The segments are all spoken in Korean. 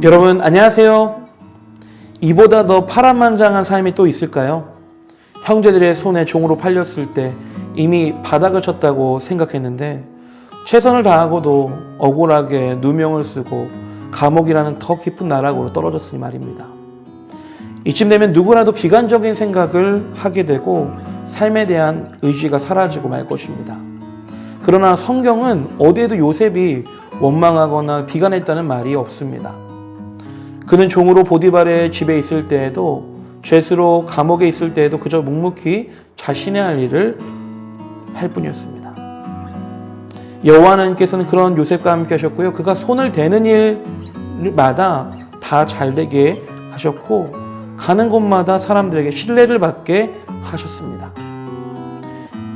여러분 안녕하세요. 이보다 더 파란만장한 삶이 또 있을까요? 형제들의 손에 종으로 팔렸을 때 이미 바닥을 쳤다고 생각했는데 최선을 다하고도 억울하게 누명을 쓰고 감옥이라는 더 깊은 나락으로 떨어졌으니 말입니다. 이쯤 되면 누구라도 비관적인 생각을 하게 되고 삶에 대한 의지가 사라지고 말 것입니다. 그러나 성경은 어디에도 요셉이 원망하거나 비관했다는 말이 없습니다. 그는 종으로 보디발의 집에 있을 때에도 죄수로 감옥에 있을 때에도 그저 묵묵히 자신의 할 일을 할 뿐이었습니다. 여호와 하나님께서는 그런 요셉과 함께 하셨고요. 그가 손을 대는 일마다 다 잘되게 하셨고 가는 곳마다 사람들에게 신뢰를 받게 하셨습니다.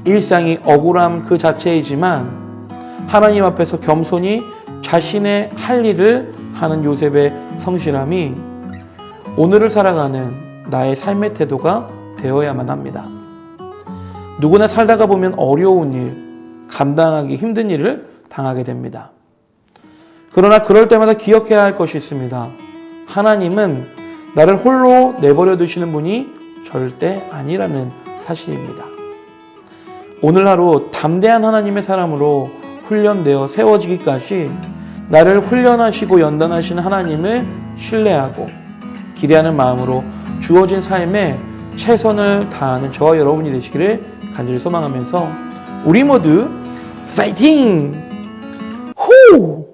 일상이 억울함 그 자체이지만 하나님 앞에서 겸손히 자신의 할 일을 하는 요셉의 성실함이 오늘을 살아가는 나의 삶의 태도가 되어야만 합니다. 누구나 살다가 보면 어려운 일, 감당하기 힘든 일을 당하게 됩니다. 그러나 그럴 때마다 기억해야 할 것이 있습니다. 하나님은 나를 홀로 내버려 두시는 분이 절대 아니라는 사실입니다. 오늘 하루 담대한 하나님의 사람으로 훈련되어 세워지기까지 나를 훈련하시고 연단하시는 하나님을 신뢰하고 기대하는 마음으로 주어진 삶에 최선을 다하는 저와 여러분이 되시기를 간절히 소망하면서 우리 모두 파이팅! 후!